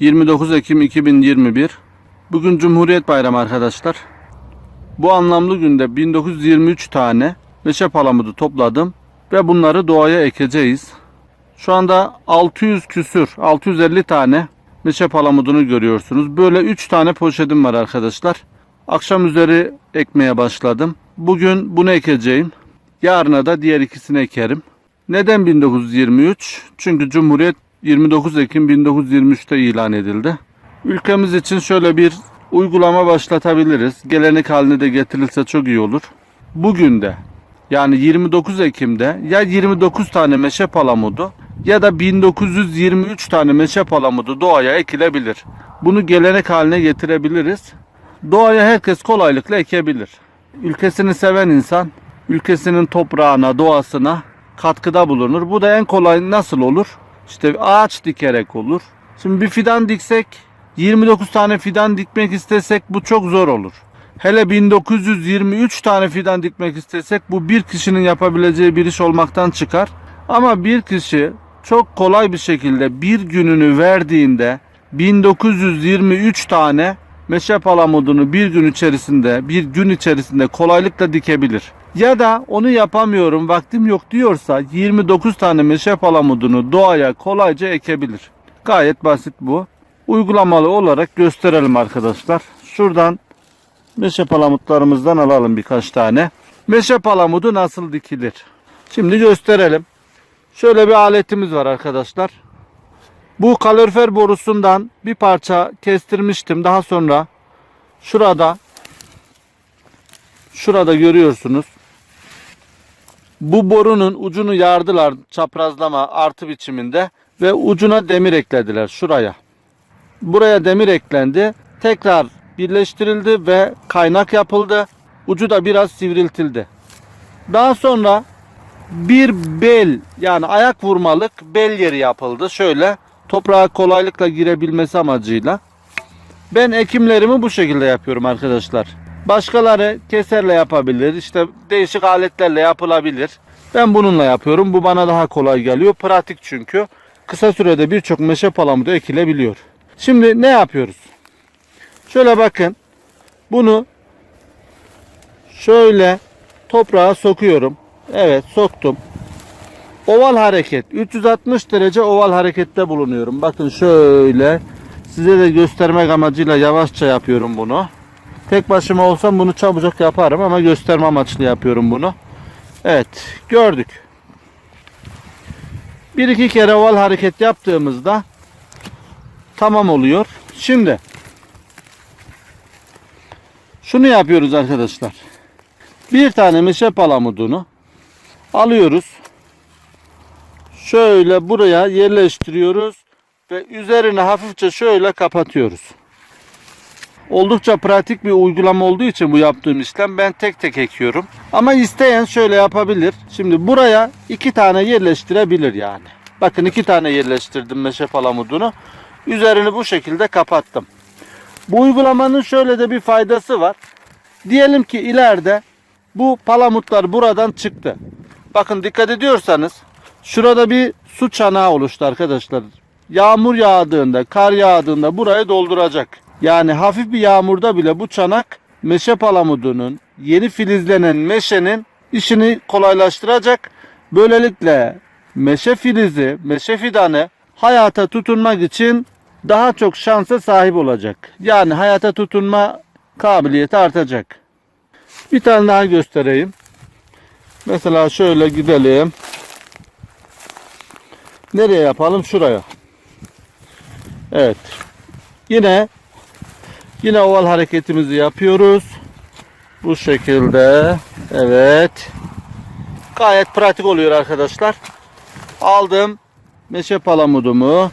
29 Ekim 2021. Bugün Cumhuriyet Bayramı arkadaşlar. Bu anlamlı günde 1923 tane meşe palamudu topladım ve bunları doğaya ekeceğiz. Şu anda 600 küsür, 650 tane meşe palamudunu görüyorsunuz. Böyle 3 tane poşetim var arkadaşlar. Akşam üzeri ekmeye başladım. Bugün bunu ekeceğim. Yarına da diğer ikisini ekerim. Neden 1923? Çünkü Cumhuriyet 29 Ekim 1923'te ilan edildi. Ülkemiz için şöyle bir uygulama başlatabiliriz. Gelenek haline de getirilse çok iyi olur. Bugün de yani 29 Ekim'de ya 29 tane meşe palamudu ya da 1923 tane meşe palamudu doğaya ekilebilir. Bunu gelenek haline getirebiliriz. Doğaya herkes kolaylıkla ekebilir. Ülkesini seven insan ülkesinin toprağına, doğasına katkıda bulunur. Bu da en kolay nasıl olur? İşte ağaç dikerek olur. Şimdi bir fidan diksek 29 tane fidan dikmek istesek bu çok zor olur. Hele 1923 tane fidan dikmek istesek bu bir kişinin yapabileceği bir iş olmaktan çıkar. Ama bir kişi çok kolay bir şekilde bir gününü verdiğinde 1923 tane meşe palamudunu bir gün içerisinde, bir gün içerisinde kolaylıkla dikebilir. Ya da onu yapamıyorum, vaktim yok diyorsa 29 tane meşe palamudunu doğaya kolayca ekebilir. Gayet basit bu. Uygulamalı olarak gösterelim arkadaşlar. Şuradan meşe palamutlarımızdan alalım birkaç tane. Meşe palamudu nasıl dikilir? Şimdi gösterelim. Şöyle bir aletimiz var arkadaşlar. Bu kalorifer borusundan bir parça kestirmiştim. Daha sonra şurada şurada görüyorsunuz. Bu borunun ucunu yardılar çaprazlama artı biçiminde ve ucuna demir eklediler şuraya. Buraya demir eklendi. Tekrar birleştirildi ve kaynak yapıldı. Ucu da biraz sivriltildi. Daha sonra bir bel yani ayak vurmalık bel yeri yapıldı. Şöyle toprağa kolaylıkla girebilmesi amacıyla. Ben ekimlerimi bu şekilde yapıyorum arkadaşlar. Başkaları keserle yapabilir. işte değişik aletlerle yapılabilir. Ben bununla yapıyorum. Bu bana daha kolay geliyor. Pratik çünkü. Kısa sürede birçok meşe palamudu ekilebiliyor. Şimdi ne yapıyoruz? Şöyle bakın. Bunu şöyle toprağa sokuyorum. Evet soktum. Oval hareket. 360 derece oval harekette bulunuyorum. Bakın şöyle size de göstermek amacıyla yavaşça yapıyorum bunu. Tek başıma olsam bunu çabucak yaparım ama gösterme amaçlı yapıyorum bunu. Evet gördük. Bir iki kere oval hareket yaptığımızda tamam oluyor. Şimdi şunu yapıyoruz arkadaşlar. Bir tane meşe palamudunu alıyoruz. Şöyle buraya yerleştiriyoruz ve üzerine hafifçe şöyle kapatıyoruz. Oldukça pratik bir uygulama olduğu için bu yaptığım işlem ben tek tek ekiyorum. Ama isteyen şöyle yapabilir. Şimdi buraya iki tane yerleştirebilir yani. Bakın iki tane yerleştirdim meşe palamudunu. Üzerini bu şekilde kapattım. Bu uygulamanın şöyle de bir faydası var. Diyelim ki ileride bu palamutlar buradan çıktı. Bakın dikkat ediyorsanız şurada bir su çanağı oluştu arkadaşlar. Yağmur yağdığında, kar yağdığında burayı dolduracak. Yani hafif bir yağmurda bile bu çanak meşe palamudunun, yeni filizlenen meşenin işini kolaylaştıracak. Böylelikle meşe filizi, meşe fidanı hayata tutunmak için daha çok şansa sahip olacak. Yani hayata tutunma kabiliyeti artacak. Bir tane daha göstereyim. Mesela şöyle gidelim. Nereye yapalım? Şuraya. Evet. Yine yine oval hareketimizi yapıyoruz. Bu şekilde. Evet. Gayet pratik oluyor arkadaşlar. Aldım meşe palamudumu.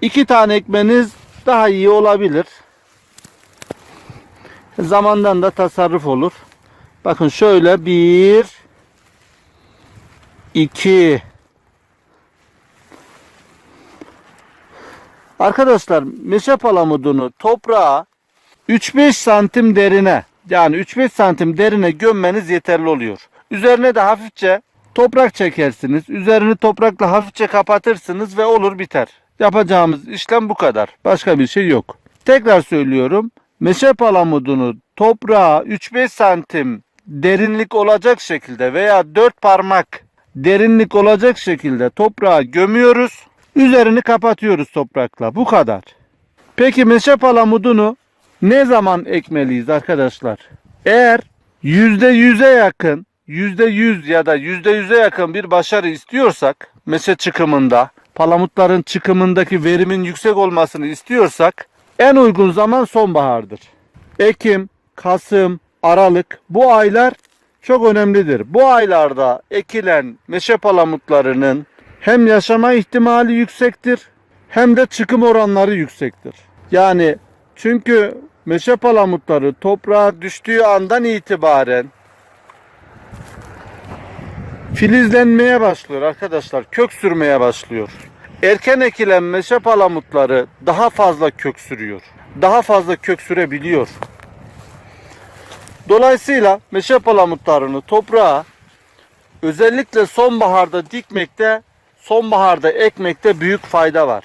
İki tane ekmeniz daha iyi olabilir. Zamandan da tasarruf olur. Bakın şöyle bir iki Arkadaşlar meşe palamudunu toprağa 3-5 santim derine yani 3-5 santim derine gömmeniz yeterli oluyor. Üzerine de hafifçe toprak çekersiniz. Üzerini toprakla hafifçe kapatırsınız ve olur biter. Yapacağımız işlem bu kadar. Başka bir şey yok. Tekrar söylüyorum. Meşe palamudunu toprağa 3-5 santim derinlik olacak şekilde veya 4 parmak derinlik olacak şekilde toprağa gömüyoruz. Üzerini kapatıyoruz toprakla. Bu kadar. Peki meşe palamudunu ne zaman ekmeliyiz arkadaşlar? Eğer %100'e yakın, %100 ya da %100'e yakın bir başarı istiyorsak meşe çıkımında, palamutların çıkımındaki verimin yüksek olmasını istiyorsak en uygun zaman sonbahardır. Ekim, Kasım, Aralık bu aylar çok önemlidir. Bu aylarda ekilen meşe palamutlarının hem yaşama ihtimali yüksektir hem de çıkım oranları yüksektir. Yani çünkü meşe palamutları toprağa düştüğü andan itibaren filizlenmeye başlıyor arkadaşlar. Kök sürmeye başlıyor. Erken ekilen meşe palamutları daha fazla kök sürüyor. Daha fazla kök sürebiliyor. Dolayısıyla meşe palamutlarını toprağa özellikle sonbaharda dikmekte, sonbaharda ekmekte büyük fayda var.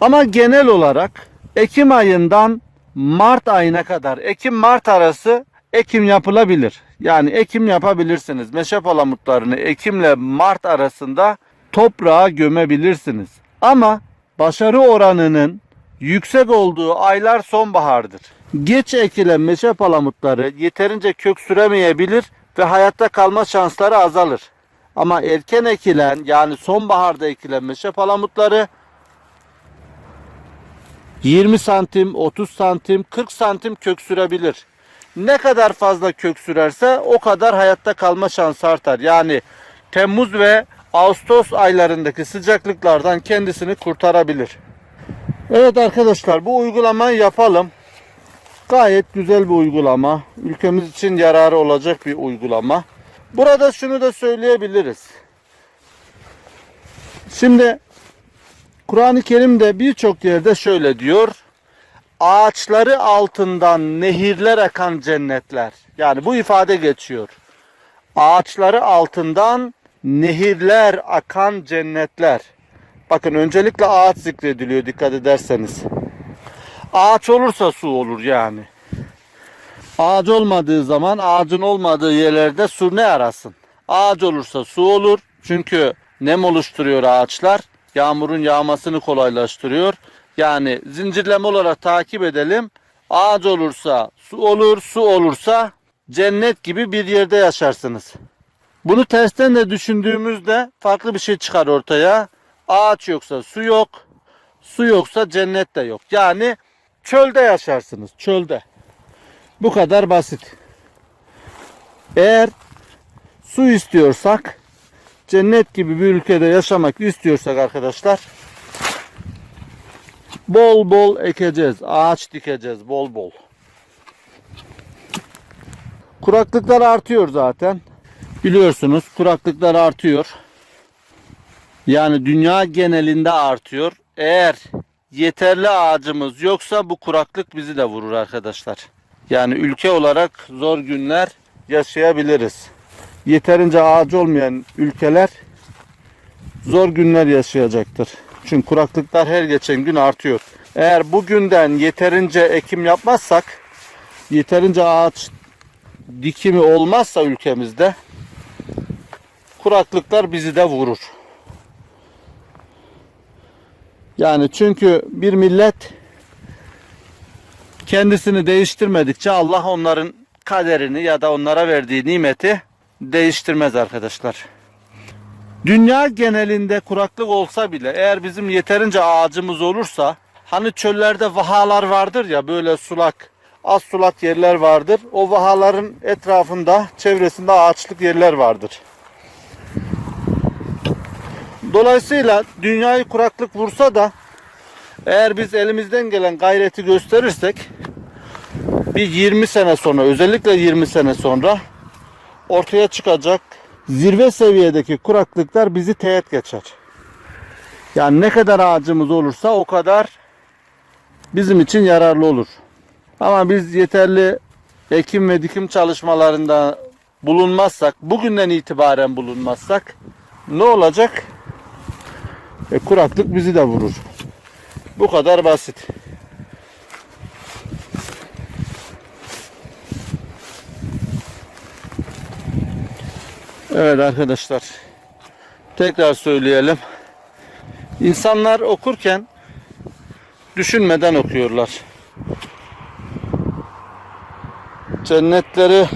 Ama genel olarak Ekim ayından Mart ayına kadar, Ekim-Mart arası ekim yapılabilir. Yani ekim yapabilirsiniz. Meşe palamutlarını Ekim'le Mart arasında toprağa gömebilirsiniz. Ama başarı oranının yüksek olduğu aylar sonbahardır. Geç ekilen meşe palamutları yeterince kök süremeyebilir ve hayatta kalma şansları azalır. Ama erken ekilen yani sonbaharda ekilen meşe palamutları 20 santim, 30 santim, 40 santim kök sürebilir. Ne kadar fazla kök sürerse o kadar hayatta kalma şansı artar. Yani Temmuz ve Ağustos aylarındaki sıcaklıklardan kendisini kurtarabilir. Evet arkadaşlar bu uygulamayı yapalım. Gayet güzel bir uygulama. Ülkemiz için yararı olacak bir uygulama. Burada şunu da söyleyebiliriz. Şimdi Kur'an-ı Kerim'de birçok yerde şöyle diyor. Ağaçları altından nehirler akan cennetler. Yani bu ifade geçiyor. Ağaçları altından nehirler akan cennetler. Bakın öncelikle ağaç zikrediliyor dikkat ederseniz. Ağaç olursa su olur yani. Ağaç olmadığı zaman ağacın olmadığı yerlerde su ne arasın? Ağaç olursa su olur. Çünkü nem oluşturuyor ağaçlar. Yağmurun yağmasını kolaylaştırıyor. Yani zincirleme olarak takip edelim. Ağaç olursa su olur, su olursa cennet gibi bir yerde yaşarsınız. Bunu tersten de düşündüğümüzde farklı bir şey çıkar ortaya. Ağaç yoksa su yok, su yoksa cennet de yok. Yani çölde yaşarsınız, çölde. Bu kadar basit. Eğer su istiyorsak, cennet gibi bir ülkede yaşamak istiyorsak arkadaşlar, bol bol ekeceğiz, ağaç dikeceğiz bol bol. Kuraklıklar artıyor zaten. Biliyorsunuz kuraklıklar artıyor. Yani dünya genelinde artıyor. Eğer yeterli ağacımız yoksa bu kuraklık bizi de vurur arkadaşlar. Yani ülke olarak zor günler yaşayabiliriz. Yeterince ağacı olmayan ülkeler zor günler yaşayacaktır. Çünkü kuraklıklar her geçen gün artıyor. Eğer bugünden yeterince ekim yapmazsak, yeterince ağaç dikimi olmazsa ülkemizde kuraklıklar bizi de vurur. Yani çünkü bir millet kendisini değiştirmedikçe Allah onların kaderini ya da onlara verdiği nimeti değiştirmez arkadaşlar. Dünya genelinde kuraklık olsa bile eğer bizim yeterince ağacımız olursa hani çöllerde vahalar vardır ya böyle sulak az sulak yerler vardır. O vahaların etrafında çevresinde ağaçlık yerler vardır. Dolayısıyla dünyayı kuraklık vursa da eğer biz elimizden gelen gayreti gösterirsek bir 20 sene sonra özellikle 20 sene sonra ortaya çıkacak zirve seviyedeki kuraklıklar bizi teğet geçer. Yani ne kadar ağacımız olursa o kadar bizim için yararlı olur. Ama biz yeterli ekim ve dikim çalışmalarında bulunmazsak, bugünden itibaren bulunmazsak ne olacak? E, kuraklık bizi de vurur. Bu kadar basit. Evet arkadaşlar. Tekrar söyleyelim. İnsanlar okurken düşünmeden okuyorlar. Cennetleri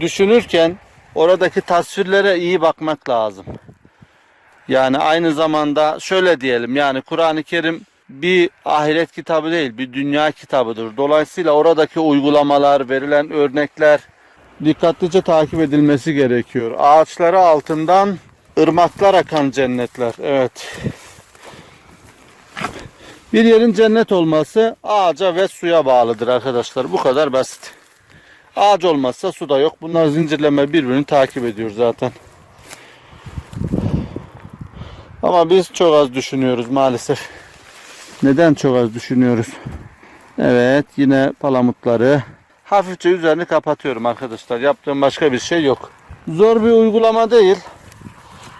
düşünürken oradaki tasvirlere iyi bakmak lazım. Yani aynı zamanda şöyle diyelim yani Kur'an-ı Kerim bir ahiret kitabı değil bir dünya kitabıdır. Dolayısıyla oradaki uygulamalar, verilen örnekler dikkatlice takip edilmesi gerekiyor. Ağaçları altından ırmaklar akan cennetler. Evet. Bir yerin cennet olması ağaca ve suya bağlıdır arkadaşlar. Bu kadar basit. Ağaç olmazsa su da yok. Bunlar zincirleme birbirini takip ediyor zaten. Ama biz çok az düşünüyoruz maalesef. Neden çok az düşünüyoruz? Evet yine palamutları hafifçe üzerini kapatıyorum arkadaşlar. Yaptığım başka bir şey yok. Zor bir uygulama değil.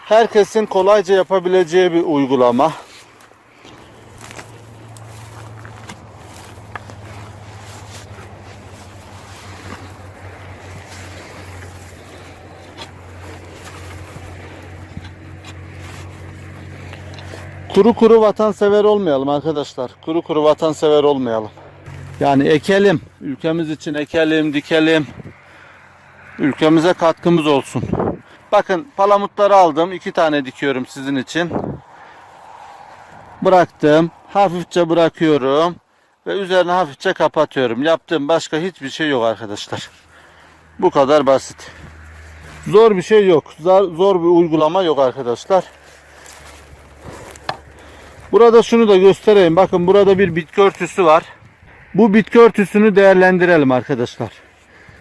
Herkesin kolayca yapabileceği bir uygulama. Kuru kuru vatansever olmayalım arkadaşlar. Kuru kuru vatansever olmayalım. Yani ekelim. Ülkemiz için ekelim, dikelim. Ülkemize katkımız olsun. Bakın palamutları aldım. iki tane dikiyorum sizin için. Bıraktım. Hafifçe bırakıyorum. Ve üzerine hafifçe kapatıyorum. Yaptığım başka hiçbir şey yok arkadaşlar. Bu kadar basit. Zor bir şey yok. Zor, zor bir uygulama yok arkadaşlar. Burada şunu da göstereyim. Bakın burada bir bitki örtüsü var. Bu bitki örtüsünü değerlendirelim arkadaşlar.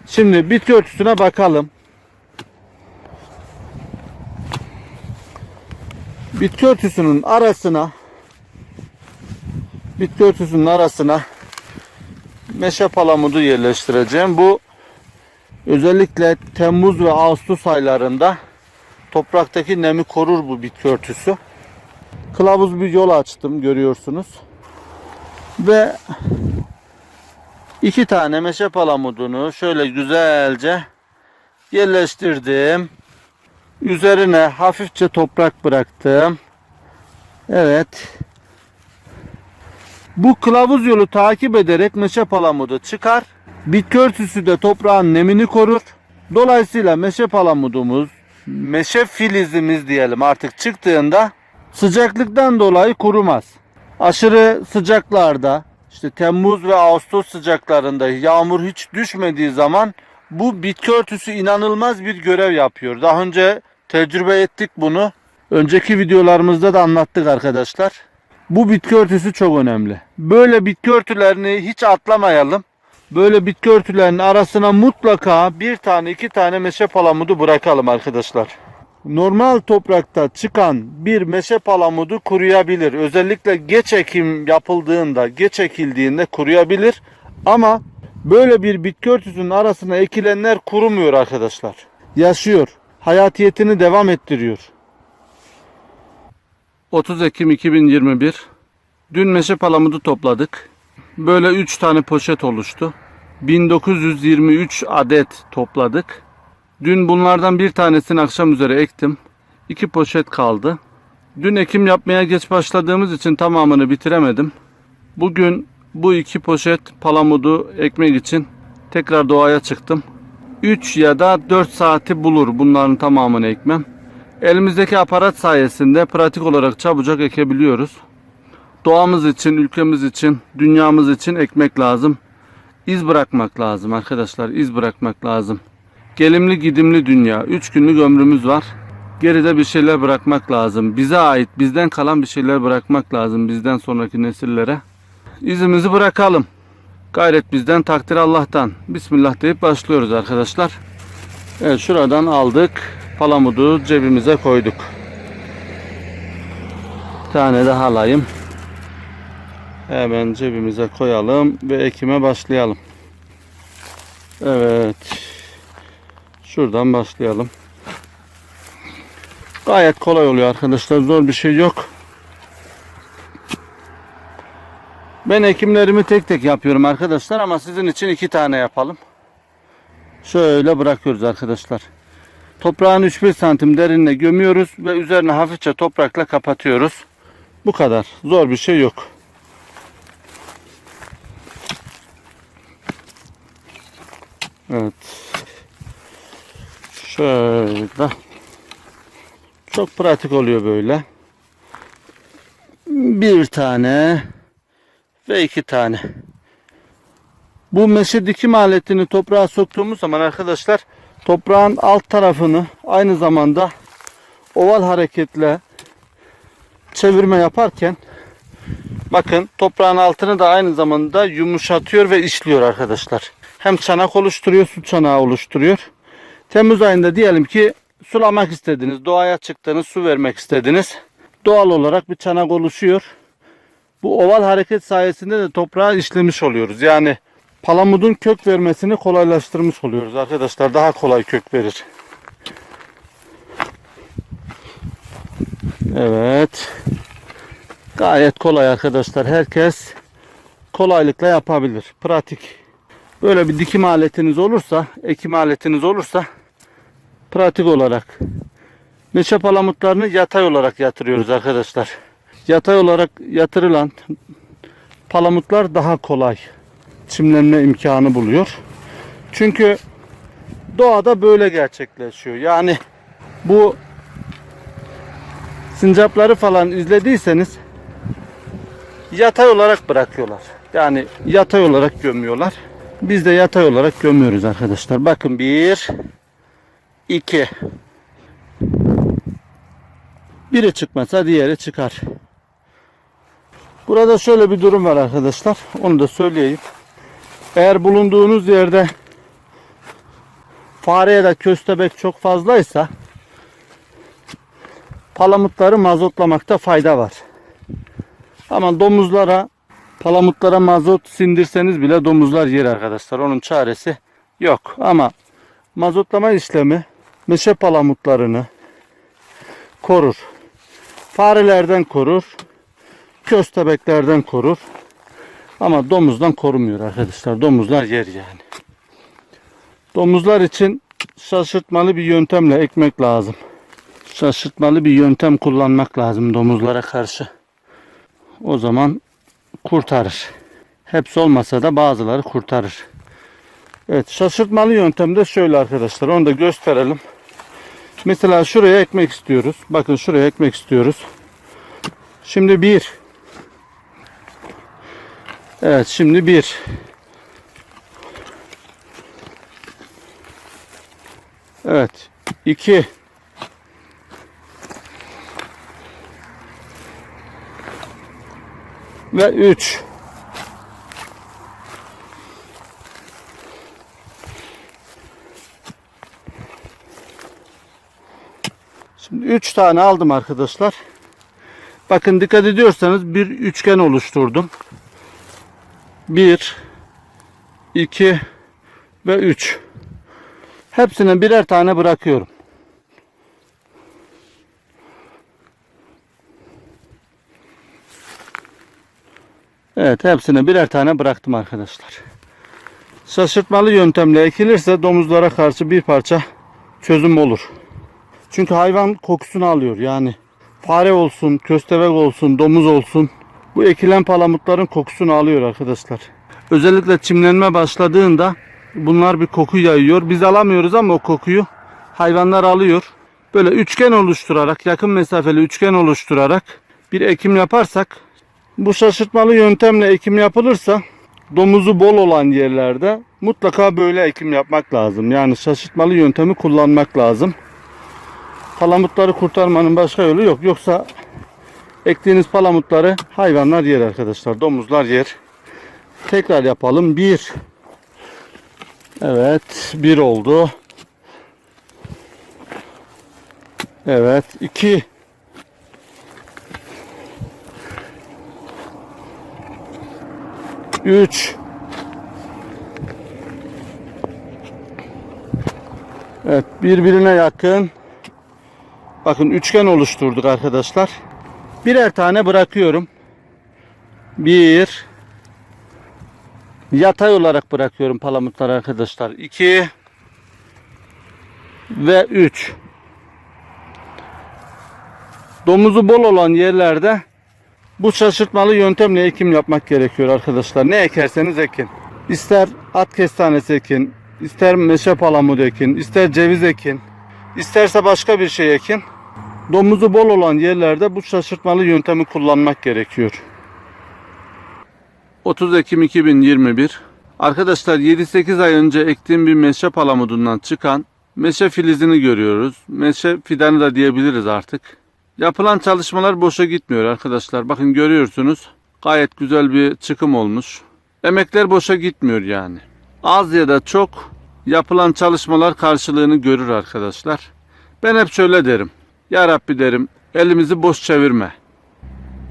Şimdi bitki örtüsüne bakalım. Bitki örtüsünün arasına bitki örtüsünün arasına meşe palamudu yerleştireceğim. Bu özellikle Temmuz ve Ağustos aylarında topraktaki nemi korur bu bitki örtüsü. Kılavuz bir yol açtım görüyorsunuz. Ve iki tane meşe palamudunu şöyle güzelce yerleştirdim. Üzerine hafifçe toprak bıraktım. Evet. Bu kılavuz yolu takip ederek meşe palamudu çıkar. Bitki örtüsü de toprağın nemini korur. Dolayısıyla meşe palamudumuz, meşe filizimiz diyelim artık çıktığında sıcaklıktan dolayı kurumaz. Aşırı sıcaklarda işte Temmuz ve Ağustos sıcaklarında yağmur hiç düşmediği zaman bu bitki örtüsü inanılmaz bir görev yapıyor. Daha önce tecrübe ettik bunu. Önceki videolarımızda da anlattık arkadaşlar. Bu bitki örtüsü çok önemli. Böyle bitki örtülerini hiç atlamayalım. Böyle bitki örtülerinin arasına mutlaka bir tane iki tane meşe palamudu bırakalım arkadaşlar. Normal toprakta çıkan bir meşe palamudu kuruyabilir. Özellikle geç ekim yapıldığında, geç ekildiğinde kuruyabilir. Ama böyle bir bitki örtüsünün arasına ekilenler kurumuyor arkadaşlar. Yaşıyor. Hayatiyetini devam ettiriyor. 30 Ekim 2021 Dün meşe palamudu topladık. Böyle 3 tane poşet oluştu. 1923 adet topladık. Dün bunlardan bir tanesini akşam üzere ektim. İki poşet kaldı. Dün ekim yapmaya geç başladığımız için tamamını bitiremedim. Bugün bu iki poşet palamudu ekmek için tekrar doğaya çıktım. 3 ya da 4 saati bulur bunların tamamını ekmem. Elimizdeki aparat sayesinde pratik olarak çabucak ekebiliyoruz. Doğamız için, ülkemiz için, dünyamız için ekmek lazım. İz bırakmak lazım arkadaşlar, iz bırakmak lazım. Gelimli gidimli dünya. 3 günlük ömrümüz var. Geride bir şeyler bırakmak lazım. Bize ait, bizden kalan bir şeyler bırakmak lazım bizden sonraki nesillere. İzimizi bırakalım. Gayret bizden, takdir Allah'tan. Bismillah deyip başlıyoruz arkadaşlar. Evet şuradan aldık. Palamudu cebimize koyduk. Bir tane daha alayım. Hemen cebimize koyalım ve ekime başlayalım. Evet. Şuradan başlayalım. Gayet kolay oluyor arkadaşlar. Zor bir şey yok. Ben ekimlerimi tek tek yapıyorum arkadaşlar ama sizin için iki tane yapalım. Şöyle bırakıyoruz arkadaşlar. Toprağın 3-1 santim derinine gömüyoruz ve üzerine hafifçe toprakla kapatıyoruz. Bu kadar. Zor bir şey yok. Evet. Şöyle. Çok pratik oluyor böyle. Bir tane ve iki tane. Bu meşe dikim aletini toprağa soktuğumuz zaman arkadaşlar toprağın alt tarafını aynı zamanda oval hareketle çevirme yaparken bakın toprağın altını da aynı zamanda yumuşatıyor ve işliyor arkadaşlar. Hem çanak oluşturuyor, su çanağı oluşturuyor. Temmuz ayında diyelim ki sulamak istediniz, doğaya çıktınız, su vermek istediniz. Doğal olarak bir çanak oluşuyor. Bu oval hareket sayesinde de toprağı işlemiş oluyoruz. Yani palamudun kök vermesini kolaylaştırmış oluyoruz arkadaşlar. Daha kolay kök verir. Evet. Gayet kolay arkadaşlar. Herkes kolaylıkla yapabilir. Pratik. Böyle bir dikim aletiniz olursa, ekim aletiniz olursa pratik olarak meşe palamutlarını yatay olarak yatırıyoruz arkadaşlar. Yatay olarak yatırılan palamutlar daha kolay çimlenme imkanı buluyor. Çünkü doğada böyle gerçekleşiyor. Yani bu sincapları falan izlediyseniz yatay olarak bırakıyorlar. Yani yatay olarak gömüyorlar. Biz de yatay olarak gömüyoruz arkadaşlar. Bakın bir, iki. Biri çıkmasa diğeri çıkar. Burada şöyle bir durum var arkadaşlar. Onu da söyleyeyim. Eğer bulunduğunuz yerde fare ya da köstebek çok fazlaysa palamutları mazotlamakta fayda var. Ama domuzlara palamutlara mazot sindirseniz bile domuzlar yer arkadaşlar. Onun çaresi yok. Ama mazotlama işlemi meşe palamutlarını korur. Farelerden korur. Köstebeklerden korur. Ama domuzdan korumuyor arkadaşlar. Domuzlar yer yani. Domuzlar için şaşırtmalı bir yöntemle ekmek lazım. Şaşırtmalı bir yöntem kullanmak lazım domuzlara karşı. O zaman kurtarır. Hepsi olmasa da bazıları kurtarır. Evet şaşırtmalı yöntemde şöyle arkadaşlar onu da gösterelim. Mesela şuraya ekmek istiyoruz. Bakın şuraya ekmek istiyoruz. Şimdi bir. Evet şimdi bir. Evet. iki. Ve üç. Şimdi 3 tane aldım arkadaşlar. Bakın dikkat ediyorsanız bir üçgen oluşturdum. 1 2 ve 3. Hepsine birer tane bırakıyorum. Evet hepsine birer tane bıraktım arkadaşlar. Şaşırtmalı yöntemle ekilirse domuzlara karşı bir parça çözüm olur. Çünkü hayvan kokusunu alıyor yani. Fare olsun, köstebek olsun, domuz olsun. Bu ekilen palamutların kokusunu alıyor arkadaşlar. Özellikle çimlenme başladığında bunlar bir koku yayıyor. Biz alamıyoruz ama o kokuyu hayvanlar alıyor. Böyle üçgen oluşturarak, yakın mesafeli üçgen oluşturarak bir ekim yaparsak bu şaşırtmalı yöntemle ekim yapılırsa domuzu bol olan yerlerde mutlaka böyle ekim yapmak lazım. Yani şaşırtmalı yöntemi kullanmak lazım. Palamutları kurtarmanın başka yolu yok. Yoksa ektiğiniz palamutları hayvanlar yer arkadaşlar. Domuzlar yer. Tekrar yapalım. Bir. Evet. Bir oldu. Evet. iki. Üç. Evet. Birbirine yakın. Bakın üçgen oluşturduk arkadaşlar. Birer tane bırakıyorum. Bir, Yatay olarak bırakıyorum palamutları arkadaşlar. 2 ve 3. Domuzu bol olan yerlerde bu şaşırtmalı yöntemle ekim yapmak gerekiyor arkadaşlar. Ne ekerseniz ekin. İster at kestanesi ekin, ister meşe palamudu ekin, ister ceviz ekin, isterse başka bir şey ekin. Domuzu bol olan yerlerde bu şaşırtmalı yöntemi kullanmak gerekiyor. 30 Ekim 2021 Arkadaşlar 7-8 ay önce ektiğim bir meşe palamudundan çıkan meşe filizini görüyoruz. Meşe fidanı da diyebiliriz artık. Yapılan çalışmalar boşa gitmiyor arkadaşlar. Bakın görüyorsunuz. Gayet güzel bir çıkım olmuş. Emekler boşa gitmiyor yani. Az ya da çok yapılan çalışmalar karşılığını görür arkadaşlar. Ben hep şöyle derim. Ya Rabbi derim elimizi boş çevirme.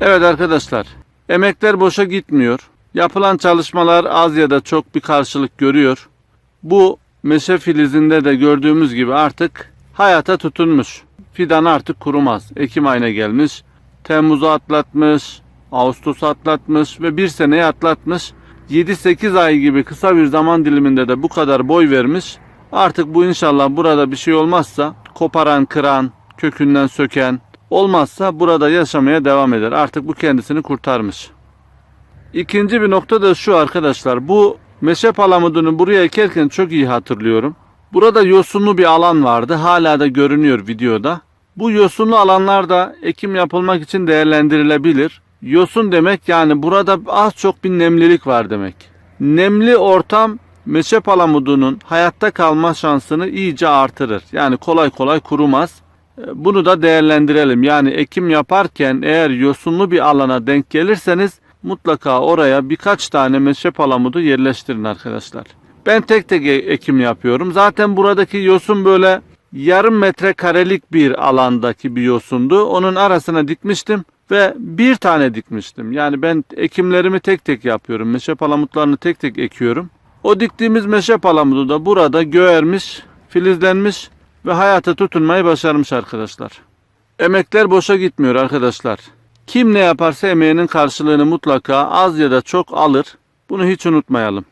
Evet arkadaşlar emekler boşa gitmiyor. Yapılan çalışmalar az ya da çok bir karşılık görüyor. Bu meşe filizinde de gördüğümüz gibi artık hayata tutunmuş. Fidan artık kurumaz. Ekim ayına gelmiş. Temmuz'u atlatmış. Ağustos'u atlatmış ve bir seneyi atlatmış. 7-8 ay gibi kısa bir zaman diliminde de bu kadar boy vermiş. Artık bu inşallah burada bir şey olmazsa koparan, kıran, kökünden söken olmazsa burada yaşamaya devam eder. Artık bu kendisini kurtarmış. İkinci bir nokta da şu arkadaşlar. Bu meşe palamudunu buraya ekerken çok iyi hatırlıyorum. Burada yosunlu bir alan vardı. Hala da görünüyor videoda. Bu yosunlu alanlar da ekim yapılmak için değerlendirilebilir. Yosun demek yani burada az çok bir nemlilik var demek. Nemli ortam meşe palamudunun hayatta kalma şansını iyice artırır. Yani kolay kolay kurumaz. E, Bunu da değerlendirelim. Yani ekim yaparken eğer yosunlu bir alana denk gelirseniz mutlaka oraya birkaç tane meşe palamudu yerleştirin arkadaşlar. Ben tek tek e- ekim yapıyorum. Zaten buradaki yosun böyle yarım metre karelik bir alandaki bir yosundu. Onun arasına dikmiştim ve bir tane dikmiştim. Yani ben ekimlerimi tek tek yapıyorum. Meşe palamutlarını tek tek ekiyorum. O diktiğimiz meşe palamudu da burada göğermiş, filizlenmiş ve hayata tutunmayı başarmış arkadaşlar. Emekler boşa gitmiyor arkadaşlar. Kim ne yaparsa emeğinin karşılığını mutlaka az ya da çok alır. Bunu hiç unutmayalım.